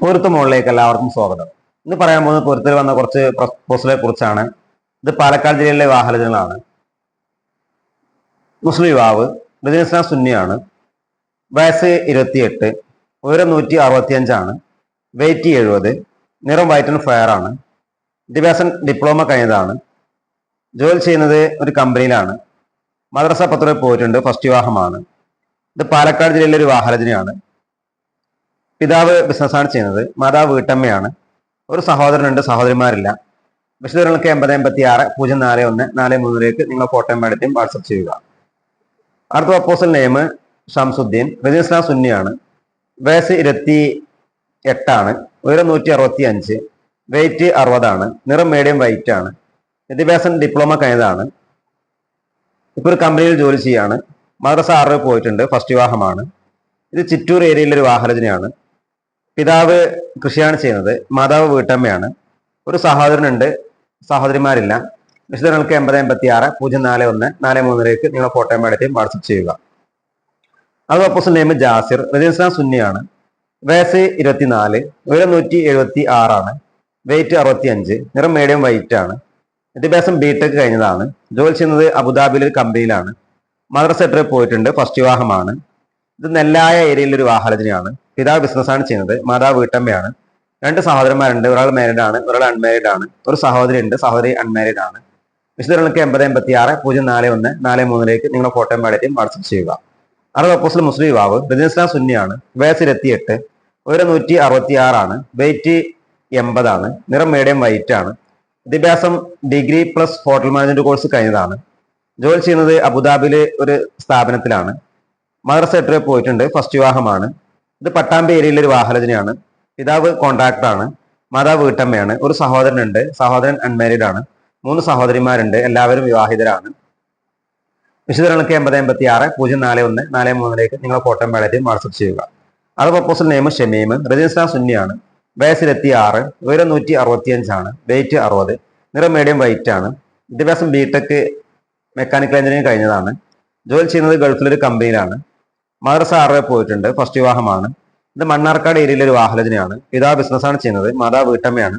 പൊരുത്ത മുകളിലേക്ക് എല്ലാവർക്കും സ്വാഗതം. ഇന്ന് പറയാൻ പോകുന്നത് പൊരുത്തിൽ വന്ന കുറച്ച് പ്രപ്പോസലെ കുറിച്ചാണ്. ഇത് പാലക്കാട് ജില്ലയിലെ വാഹനങ്ങളാണ് മുസ്ലിം യുവാവ് ബിസിനസ് സുന്നിയാണ് വയസ്സ് ഇരുപത്തിയെട്ട് ഉയരം നൂറ്റി അറുപത്തിയഞ്ചാണ് വെയിറ്റ് എഴുപത് നിറം വൈറ്റ് ആൻഡ് ഫയർ ആണ് വിദ്യാഭ്യാസം ഡിപ്ലോമ കഴിഞ്ഞതാണ് ജോലി ചെയ്യുന്നത് ഒരു കമ്പനിയിലാണ് മദ്രസ പത്രം പോയിട്ടുണ്ട് ഫസ്റ്റ് വിവാഹമാണ്. ഇത് പാലക്കാട് ജില്ലയിലെ ഒരു വാഹനജനയാണ്. പിതാവ് ബിസിനസ്സാണ് ചെയ്യുന്നത്. മാതാവ് വീട്ടമ്മയാണ്. ഒരു സഹോദരനുണ്ട് സഹോദരിമാരില്ല. വിശദങ്ങൾക്ക് എൺപത് എൺപത്തി ആറ് പൂജ്യം നാല് ഒന്ന് നാല് മൂന്നിലേക്ക് നിങ്ങൾ ഫോട്ടോയും എടുത്തും വാട്സപ്പ് ചെയ്യുക. അടുത്ത പ്രപ്പോസൽ നെയിം ഷംസുദ്ദീൻ രജിസ്ട്രാ സുന്നിയാണ്. വയസ്സ് ഇരുപത്തി എട്ടാണ് ഉയരം നൂറ്റി അറുപത്തി അഞ്ച് വെയിറ്റ് അറുപതാണ് നിറം മീഡിയം വൈറ്റ് ആണ്. വിദ്യാഭ്യാസം ഡിപ്ലോമ കഴിഞ്ഞതാണ്. ഇപ്പോൾ ഒരു കമ്പനിയിൽ ജോലി ചെയ്യാണ്. മദ്രസ ആറിൽ പോയിട്ടുണ്ട് ഫസ്റ്റ് വിവാഹമാണ്. ഇത് ചിറ്റൂർ ഏരിയയിലെ ഒരു വാഹനജനയാണ് പിതാവ് കൃഷിയാണ് ചെയ്യുന്നത് മാതാവ് വീട്ടമ്മയാണ്. ഒരു സഹോദരനുണ്ട് സഹോദരിമാരില്ല. വിശദങ്ങൾക്ക് എൺപത് എൺപത്തി ആറ് പൂജ്യം നാല് ഒന്ന് നാല് മൂന്നിലേക്ക് നിങ്ങൾ കോട്ടയം എടുത്തും വാട്സപ്പ് ചെയ്യുക. അത് ഓപ്പോസിറ്റ് നെയിം ജാസിർ റജിസ്ലാം സുന്നിയാണ്. വയസ്സ് ഇരുപത്തിനാല് ഉയരം നൂറ്റി എഴുപത്തി ആറാണ്. വെയിറ്റ് അറുപത്തി അഞ്ച് നിറം മീഡിയം വൈറ്റ് ആണ്. വിദ്യാഭ്യാസം ബിടെക് കഴിഞ്ഞതാണ്. ജോലി ചെയ്യുന്നത് അബുദാബിയിൽ ഒരു കമ്പനിയിലാണ്. മദ്രസ സെക്ടറിൽ പോയിട്ടുണ്ട് ഫസ്റ്റ് വിവാഹമാണ്. ഇത് നെല്ലായ ഏരിയയിലൊരു വാഹനജനയാണ് പിതാവ് ബിസിനസ്സാണ് ചെയ്യുന്നത് മാതാവ് വീട്ടമ്മയാണ്. രണ്ട് സഹോദരന്മാരുണ്ട് ഒരാൾ മാരീഡ് ആണ് ഒരാൾ അൺമാരീഡ് ആണ്. ഒരു സഹോദരി ഉണ്ട് സഹോദരി അൺമാരീഡ് ആണ്. വിശദങ്ങൾക്ക് എൺപത് എൺപത്തി ആറ് പൂജ്യം നാല് ഒന്ന് നാല് മൂന്നിലേക്ക് നിങ്ങളുടെ ഫോട്ടോ എടുത്തും വാട്സപ്പ് ചെയ്യുക. അറുപത് അപ്പോസിൽ മുസ്ലിം യുവാവ് ബിസിനസ്ലാം സുന്നിയാണ് വയസ്സ് ഇരുപത്തിയെട്ട് ഉയരം നൂറ്റി അറുപത്തി ആറാണ് വെയിറ്റ് എൺപതാണ് നിറം മീഡിയം വൈറ്റ് ആണ്. വിദ്യാഭ്യാസം degree plus hotel management course കഴിഞ്ഞതാണ്. ജോലി ചെയ്യുന്നത് അബുദാബിയിലെ ഒരു സ്ഥാപനത്തിലാണ്. മദ്രസ എട്ട് പോയിട്ടുണ്ട് ഫസ്റ്റ് വിവാഹമാണ്. ഇത് പട്ടാമ്പി ഏരിയയിലെ ഒരു വാഹനജനയാണ് പിതാവ് കോൺട്രാക്ടറാണ് മാതാവ് വീട്ടമ്മയാണ്. ഒരു സഹോദരനുണ്ട്. സഹോദരൻ അൺമാരീഡ് ആണ്. മൂന്ന് സഹോദരിമാരുണ്ട്. എല്ലാവരും വിവാഹിതരാണ്. വിശദങ്ങൾക്ക് എൺപത് എൺപത്തി ആറ് പൂജ്യം നാല് ഒന്ന് നാല് മൂന്നിലേക്ക് നിങ്ങൾ ഫോട്ടോ മേളയും വാട്സപ്പ് ചെയ്യുക. അത് പ്രപ്പോസൽ നെയിം ഷമീം റജിസ്ട്രാ സുന്നിയാണ്. വയസ്സിലെത്തി ആറ് ഉയരം നൂറ്റി അറുപത്തി അഞ്ചാണ് വെയിറ്റ് അറുപത് നിറം മീഡിയം വൈറ്റ് ആണ്. വിദ്യാഭ്യാസം ബിടെക് മെക്കാനിക്കൽ എഞ്ചിനീയറിംഗ് കഴിഞ്ഞതാണ്. ജോലി ചെയ്യുന്നത് ഗൾഫിലൊരു കമ്പനിയിലാണ് മദ്രസ ആറേ പോയിട്ടുണ്ട്. ഫസ്റ്റ് വിവാഹമാണ്. ഇത് മണ്ണാർക്കാട് ഏരിയയിലെ ഒരു വാഹലജനയാണ് പിതാവ് ബിസിനസ്സാണ് ചെയ്യുന്നത്. മാതാവ് വീട്ടമ്മയാണ്.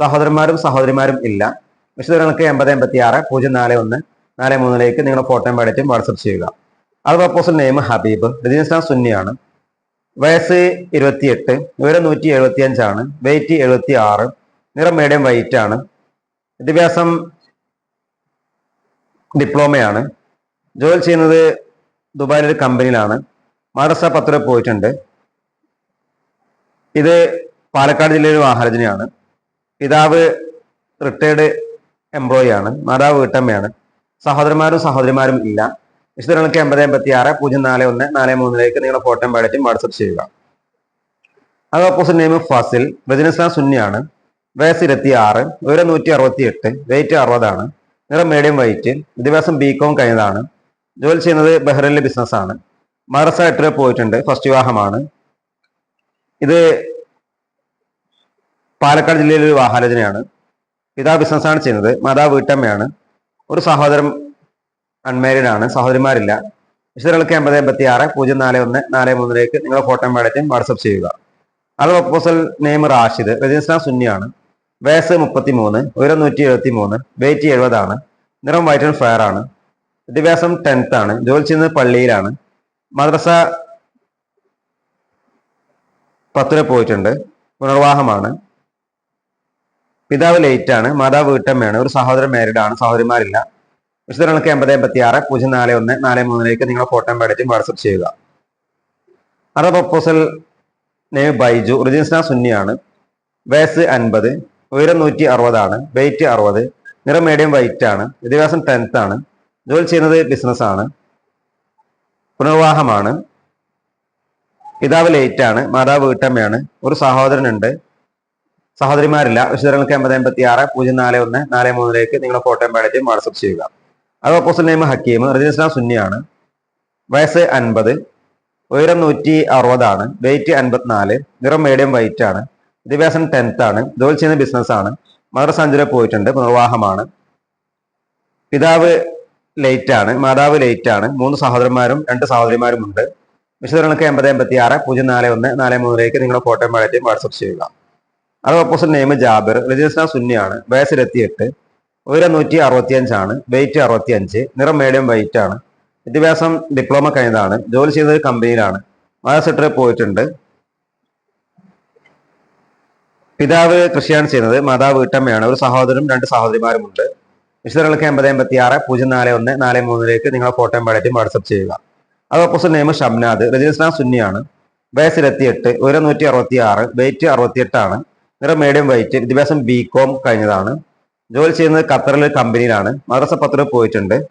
സഹോദരന്മാരും സഹോദരിമാരും ഇല്ല. വിശദങ്ങൾക്ക് എൺപത് എൺപത്തി ആറ് പൂജ്യം നാല് ഒന്ന് നാല് മൂന്നിലേക്ക് നിങ്ങൾ ഫോട്ടോ പഠിച്ചും വാട്സപ്പ് ചെയ്യുക. അത് പ്രപ്പോസൽ നെയിം ഹബീബ്. രജനീസ്ലാം സുന്നിയാണ്. വയസ്സ് ഇരുപത്തിയെട്ട് ഉയരം നൂറ്റി എഴുപത്തി അഞ്ചാണ് വെയിറ്റ് എഴുപത്തി ആറ് നിറം മീഡിയം വൈറ്റ് ആണ്. വിദ്യാഭ്യാസം ഡിപ്ലോമയാണ് ജോലി ചെയ്യുന്നത് ദുബായിലൊരു കമ്പനിയിലാണ് മദ്രസ പത്ര പോയിട്ടുണ്ട്. ഇത് പാലക്കാട് ജില്ലയിലെ വാഹനജനയാണ് പിതാവ് റിട്ടയർഡ് എംപ്ലോയി ആണ് മാതാവ് വീട്ടമ്മയാണ്. സഹോദരന്മാരും സഹോദരിമാരും ഇല്ല. വിശദങ്ങൾക്ക് എൺപത് എൺപത്തി ആറ് പൂജ്യം നാല് ഒന്ന് നാല് മൂന്നിലേക്ക് നിങ്ങൾ ഫോട്ടോ പാടറ്റും വാട്സപ്പ് ചെയ്യുക. അത് ഓപ്പോസിറ്റ് നെയിം ഫാസിൽ ബിസിനസ് സുന്നിയാണ് വയസ്സ് ഇരുപത്തി ആറ് ഉയരം നൂറ്റി അറുപത്തി എട്ട് വെയിറ്റ് അറുപതാണ് നിറം മീഡിയം വെയിറ്റ് വിദ്യാഭ്യാസം ബി കോം കഴിഞ്ഞതാണ് ജോലി ചെയ്യുന്നത് ബഹ്റൈനിലെ ബിസിനസ്സാണ് മദ്രസ എട്ടിൽ പോയിട്ടുണ്ട്. ഫസ്റ്റ് വിവാഹമാണ്. ഇത് പാലക്കാട് ജില്ലയിലെ ഒരു പിതാ പിതാവ് ബിസിനസ്സാണ് ചെയ്യുന്നത്. മാതാ വീട്ടമ്മയാണ്. ഒരു സഹോദരൻ അൺമാരീഡ് ആണ്. സഹോദരിമാരില്ല. വിശദങ്ങൾക്ക് എൺപത് എൺപത്തി ആറ് പൂജ്യം നാല് ഒന്ന് നാല് മൂന്നിലേക്ക് നിങ്ങൾ ഫോട്ടോ മേടത്തിൽ വാട്സപ്പ് ചെയ്യുക. അത് പ്രപ്പോസൽ നെയിം റാഷിദ്. രജിസ്ട്രാൻ സുന്നിയാണ്. വയസ്സ് മുപ്പത്തി മൂന്ന് ഉയരം നൂറ്റി എഴുപത്തി മൂന്ന് വെയിറ്റ് എഴുപതാണ്. നിറം വൈറ്റ് ആൻഡ് ഫയർ ആണ്. വിദ്യാഭ്യാസം ടെൻത്ത് ആണ്. ജോലി ചെയ്യുന്നത് പള്ളിയിലാണ്. മദ്രസ പത്തിന് പോയിട്ടുണ്ട്. പുനർവാഹമാണ് പിതാവ് ലേറ്റ് ആണ്. മാതാവ് വീട്ടമ്മയാണ്. ഒരു സഹോദരൻ മാരീഡ് ആണ്. സഹോദരിമാരില്ല. വിശദങ്ങൾക്ക് എൺപത് എൺപത്തി ആറ് പൂജ്യം നാല് ഒന്ന് നാല് മൂന്നിലേക്ക് നിങ്ങൾ ഫോട്ടോ പേടറ്റും വാട്സപ്പ് ചെയ്യുക. അടുത്ത പ്രപ്പോസൽ നെയ്മ് ബൈജു റിജിൻസ്ന സുന്നിയാണ് വയസ്സ് അൻപത് ഉയരം നൂറ്റി അറുപതാണ് വെയിറ്റ് അറുപത് നിറം മീഡിയം വൈറ്റ് ആണ്. വിദ്യാഭ്യാസം ടെൻത്ത് ആണ്. ജോലി ചെയ്യുന്നത് ബിസിനസ് ആണ്. പുനർവാഹമാണ്. പിതാവ് ലേറ്റാണ് മാതാവ് വീട്ടമ്മയാണ്. ഒരു സഹോദരനുണ്ട്. സഹോദരിമാരില്ല. വിശദങ്ങൾക്ക് എൺപത് എൺപത്തി ആറ് പൂജ്യം നാല് ഒന്ന് നാല് മൂന്നിലേക്ക് നിങ്ങൾ ഫോട്ടോ പേടറ്റും വാട്സപ്പ് ചെയ്യുക. അത് ഓപ്പോസിറ്റ് നെയിം ഹക്കീം റജിസ്ലാം സുന്നിയാണ്. വയസ്സ് അൻപത് ഉയരം നൂറ്റി അറുപതാണ് വെയിറ്റ് അൻപത്തിനാല് നിറം മീഡിയം വൈറ്റ് ആണ് വിദ്യാഭ്യാസം ടെൻത്ത് ആണ് ജോലി ചെയ്യുന്ന ബിസിനസ് ആണ് മദർ അഞ്ചിലെ പോയിട്ടുണ്ട് പുനർവാഹമാണ്. പിതാവ് ലേറ്റ് ആണ്. മാതാവ് ലേറ്റ് ആണ്. മൂന്ന് സഹോദരന്മാരും രണ്ട് സഹോദരിമാരും ഉണ്ട്. വിശദങ്ങൾക്ക് എൺപത് എൺപത്തി ആറ് പൂജ്യം നാല് ഒന്ന് നാല് മൂന്നിലേക്ക് നിങ്ങളുടെ ഫോട്ടോയും ബയോഡേറ്റയും വാട്സപ്പ് ചെയ്യുക. അത് ഓപ്പോസിറ്റ് നെയിം ജാബിർ രജിസ്റ്റർ സുന്നിയാണ്. വയസ്സ് ഇരുപത്തിയെട്ട് ഉയരം നൂറ്റി അറുപത്തി അഞ്ചാണ് വെയിറ്റ് അറുപത്തി അഞ്ച് നിറം മീഡിയം വൈറ്റ് ആണ്. വിദ്യാഭ്യാസം ഡിപ്ലോമ കഴിഞ്ഞതാണ്. ജോലി ചെയ്തത് കമ്പനിയിലാണ് മഹാരാഷ്ട്രയിൽ പോയിട്ടുണ്ട്. പിതാവ് കൃഷിയാണ് ചെയ്യുന്നത്. മാതാവ് വീട്ടമ്മയാണ്. ഒരു സഹോദരനും രണ്ട് സഹോദരിമാരുമുണ്ട് വിശദങ്ങൾക്ക് എൺപത് എൺപത്തി ആറ് പൂജ്യം നാല് ഒന്ന് നാല് മൂന്നിലേക്ക് നിങ്ങൾ ഫോട്ടോയും ബയോഡേറ്റയും വാട്സപ്പ് ചെയ്യുക. അത് ഓപ്പോസിറ്റ് നെയിം ഷംനാദ് രജിസ്ട്രാർ സുന്നിയാണ്. വയസ്സ് ഇരുപത്തിയെട്ട് ഉയരം നൂറ്റി അറുപത്തി ആറ് വെയിറ്റ് അറുപത്തിയെട്ടാണ്. നിറം മീഡിയം വെയിറ്റ് വിദ്യാഭ്യാസം ബി കോം കഴിഞ്ഞതാണ്. ജോലി ചെയ്യുന്നത് ഖത്തറിൽ കമ്പനിയിലാണ്. മദ്രസ പത്ര പോയിട്ടുണ്ട്.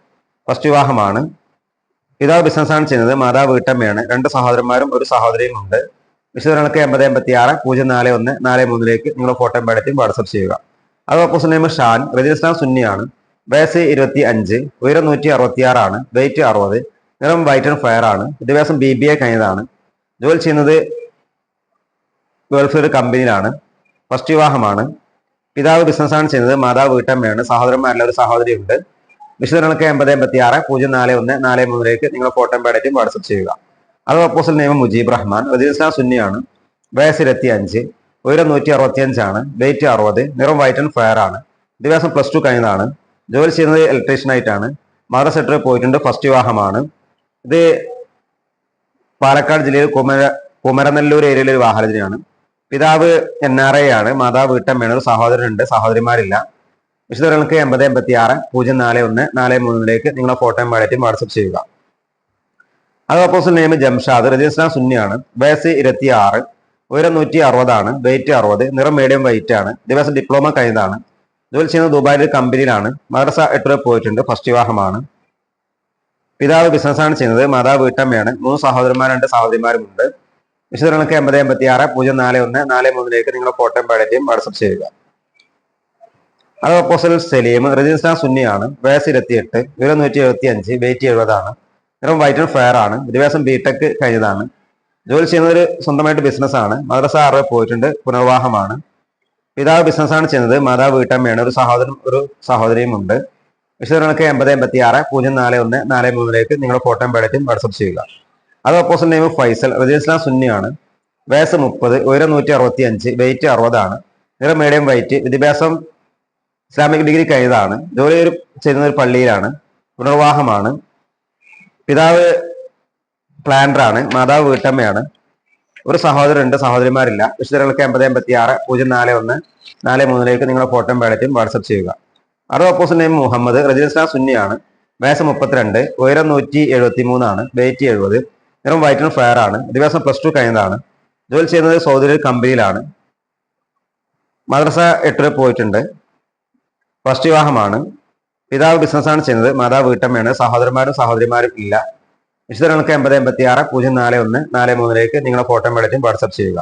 ഫസ്റ്റ് വിവാഹമാണ്. പിതാവ് ബിസിനസ്സാണ് ചെയ്യുന്നത്. മാതാവ് വീട്ടമ്മയാണ്. രണ്ട് സഹോദരന്മാരും ഒരു സഹോദരിയും ഉണ്ട്. വിശദങ്ങൾക്ക് എൺപത് എൺപത്തി ആറ് പൂജ്യം നാല് ഒന്ന് നാല് മൂന്നിലേക്ക് നിങ്ങൾ ഫോട്ടോ ബയോഡേറ്റയും വാട്സപ്പ് ചെയ്യുക. അത് ഓപ്പോസിറ്റ് നെയിം ഷാൻ രജിസ്ട്രാർ സുന്നിയാണ്. വയസ്സ് ഇരുപത്തി അഞ്ച് ഉയരം നൂറ്റി അറുപത്തി ആറാണ് വെയിറ്റ് അറുപത് നിറം വൈറ്റ് ആൻഡ് ഫയർ ആണ് വിദ്യാഭ്യാസം ബി ബി എ കഴിഞ്ഞതാണ്. ജോലി ചെയ്യുന്നത് ഗൾഫിൽ കമ്പനിയിലാണ് ഫസ്റ്റ് വിവാഹമാണ്. പിതാവ് ബിസിനസ്സാണ് ചെയ്യുന്നത് മാതാവ് വീട്ടമ്മയാണ് സഹോദരന്മാരിൽ ഒരു സഹോദരിയുണ്ട്. വിശദങ്ങൾക്ക് എൺപത് എൺപത്തി ആറ് പൂജ്യം നാല് ഒന്ന് നാല് മൂന്നിലേക്ക് നിങ്ങൾ ഫോട്ടോ പേടേറ്റും വാട്സപ്പ് ചെയ്യുക. അത് opposite name Mujeeb Rahman registrar സുന്നിയാണ് വയസ്സ് ഇരുപത്തി അഞ്ച് ഉയരം നൂറ്റി അറുപത്തി അഞ്ചാണ് വെയിറ്റ് അറുപത് നിറം വൈറ്റ് ആൻഡ് ഫയർ ആണ്. വിദ്യാഭ്യാസം പ്ലസ് ടു കഴിഞ്ഞതാണ്. ജോലി ചെയ്യുന്നത് ഇലക്ട്രീഷ്യൻ ആയിട്ടാണ്. മദർ സെക്ടറിൽ പോയിട്ടുണ്ട്. ഫസ്റ്റ് വിവാഹമാണ്. ഇത് പാലക്കാട് ജില്ലയിൽ കുമര കുമരനെല്ലൂർ ഏരിയയിലെ ഒരു വാഹനത്തിനാണ് പിതാവ് എൻ ആർ ഐ ആണ്. മാതാവ് വീട്ടമ്മയാണ്. ഒരു സഹോദരനുണ്ട്. സഹോദരിമാരില്ല. വിശദങ്ങൾക്ക് എൺപത് എൺപത്തി ആറ് പൂജ്യം നാല് ഒന്ന് നാല് മൂന്നിലേക്ക് നിങ്ങളെ ഫോട്ടോയും വാലറ്റും വാട്സപ്പ് ചെയ്യുക. അത് അപ്പോസിൽ നെയിം ജംഷാദ്. രജിസ്ട്രാൻ സുന്നിയാണ്. വയസ്സ് ഇരുപത്തി ആറ് ഉയരം നൂറ്റി അറുപതാണ്. വെയിറ്റ് അറുപത്. നിറം മീഡിയം വെയിറ്റ് ആണ്. ദിവസം ഡിപ്ലോമ കഴിഞ്ഞതാണ്. ജോലി ചെയ്യുന്നത് ദുബായിൽ ഒരു കമ്പനിയിലാണ്. മദ്രസ എട്ടുപേർ പോയിട്ടുണ്ട്. ഫസ്റ്റ് വിവാഹമാണ്. പിതാവ് ബിസിനസ്സാണ് ചെയ്യുന്നത്. മാതാവ് വീട്ടമ്മയാണ്. മൂന്ന് സഹോദരന്മാരുണ്ട് സഹോദരിമാരുമുണ്ട്. വിശദങ്ങൾക്ക് എൺപത് എൺപത്തി ആറ് പൂജ്യം നാല് ഒന്ന് നാല് മൂന്നിലേക്ക് നിങ്ങൾ ഫോട്ടോയും ബയോഡേറ്റയും വാട്സപ്പ് ചെയ്യുക. അത് ഓപ്പോസിറ്റ് സലീം രജിസ്ട്രാർ സുന്നിയാണ്. വയസ്സ് ഇരുപത്തിയെട്ട് ഉയരം നൂറ്റി എഴുപത്തി അഞ്ച് വെയിറ്റ് എഴുപതാണ്. നിറം വൈറ്റ് ആൻഡ് ഫയർ ആണ്. വിദ്യാഭ്യാസം ബിടെക് കഴിഞ്ഞതാണ്. ജോലി ചെയ്യുന്നത് ഒരു സ്വന്തമായിട്ട് ബിസിനസ് ആണ്. മദ്രസ ആറ് പോയിട്ടുണ്ട്. പുനർവാഹമാണ് പിതാവ് ബിസിനസ്സാണ് ചെയ്യുന്നത്. മാതാവ് വീട്ടമ്മയാണ്. ഒരു സഹോദരൻ ഒരു സഹോദരിയും ഉണ്ട്. വിശദങ്ങൾക്ക് എൺപത് എൺപത്തി ആറ് പൂജ്യം നാല് ഒന്ന് നാല് മൂന്നിലേക്ക് നിങ്ങൾ ഫോട്ടോയും ബയോഡേറ്റയും വാട്സപ്പ് ചെയ്യുക. അത് ഓപ്പോസിറ്റ് നെയിം ഫൈസൽ റജിസ്ലാം സുന്നിയാണ്. വയസ്സ് മുപ്പത് ഉയരം നൂറ്റി അറുപത്തി അഞ്ച് വെയിറ്റ് അറുപതാണ്. നിറം മീഡിയം വൈറ്റ് വിദ്യാഭ്യാസം ഇസ്ലാമിക് ഡിഗ്രി കഴിഞ്ഞതാണ്. ജോലി ചെയ്യുന്ന ഒരു പള്ളിയിലാണ്. പുനർവാഹമാണ് പിതാവ് പ്ലാനറാണ് മാതാവ് വീട്ടമ്മയാണ്. ഒരു സഹോദരൻ ഉണ്ട് സഹോദരിമാരില്ല. വിശദങ്ങൾക്ക് എൺപത് എൺപത്തി ആറ് പൂജ്യം നാല് ഒന്ന് നാല് മൂന്നിലേക്ക് നിങ്ങളുടെ ഫോട്ടോയും ബാലറ്റും വാട്സപ്പ് ചെയ്യുക. അറുപത് ഓപ്പോസിറ്റ് നെയിം മുഹമ്മദ് രജിസ്ട്രാർ സുന്നിയാണ്. വയസ്സ് മുപ്പത്തിരണ്ട് ഉയരം നൂറ്റി എഴുപത്തി മൂന്നാണ് വെയിറ്റ് എഴുപത് നിറം വൈറ്റ് ആൻഡ് ഫയർ ആണ്. ദിവസം പ്ലസ് ടു കഴിഞ്ഞതാണ്. ജോലി ചെയ്യുന്നത് സൗദി കമ്പനിയിലാണ്. മദ്രസ എട്ടിൽ പോയിട്ടുണ്ട്. ഫസ്റ്റ് വിവാഹമാണ് പിതാവ് ബിസിനസ്സാണ് ചെയ്യുന്നത്. മാതാവ് വീട്ടമ്മയാണ്. സഹോദരന്മാരും സഹോദരിമാരും ഇല്ല. വിശദങ്ങൾക്ക് എൺപത് എൺപത്തി ആറ് പൂജ്യം നാല് ഒന്ന് നാല് മൂന്നിലേക്ക് നിങ്ങളെ ഫോട്ടോ മേടിച്ചും വാട്സപ്പ് ചെയ്യുക.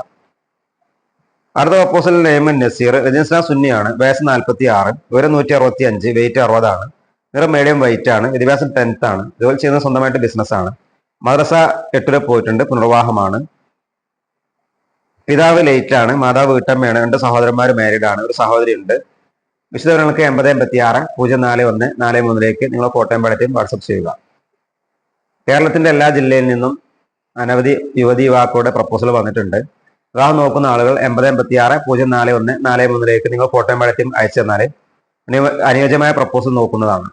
അടുത്ത ഓപ്പോസിറ്റ് നെയിം നസീർ രജിസ്ട്രാർ സുന്നിയാണ് വയസ്സ് നാൽപ്പത്തി ആറ് ഉയരം നൂറ്റി അറുപത്തി അഞ്ച് വെയിറ്റ് അറുപതാണ് നിറം മീഡിയം വെയിറ്റ് ആണ് വിദ്യാഭ്യാസം ടെൻത്ത് ആണ് ജോലി ചെയ്യുന്നത് സ്വന്തമായിട്ട് ബിസിനസ് ആണ്. മദ്രസ എട്ടിൽ പോയിട്ടുണ്ട് പുനർവാഹമാണ് പിതാവ് ലേറ്റ് ആണ് മാതാവ് വീട്ടമ്മയാണ് രണ്ട് സഹോദരന്മാർ മാരീഡ് ആണ് ഒരു സഹോദരി ഉണ്ട്. വിശദവിവരങ്ങൾക്ക് എൺപത് എൺപത്തി ആറ് പൂജ്യം നാല് ഒന്ന് നാല് മൂന്നിലേക്ക് നിങ്ങൾ കോട്ടയം പാടത്തെയും വാട്സപ്പ് ചെയ്യുക. കേരളത്തിന്റെ എല്ലാ ജില്ലയിൽ നിന്നും അനവധി യുവതി യുവാക്കളുടെ പ്രപ്പോസൽ വന്നിട്ടുണ്ട്. അതാ നോക്കുന്ന ആളുകൾ എൺപത് എൺപത്തി ആറ് പൂജ്യം നാല് ഒന്ന് നാല് മൂന്നിലേക്ക് നിങ്ങൾ ഫോട്ടോ പാടത്തെയും അയച്ചു തന്നാൽ അനുയോജ്യമായ പ്രപ്പോസൽ നോക്കുന്നതാണ്.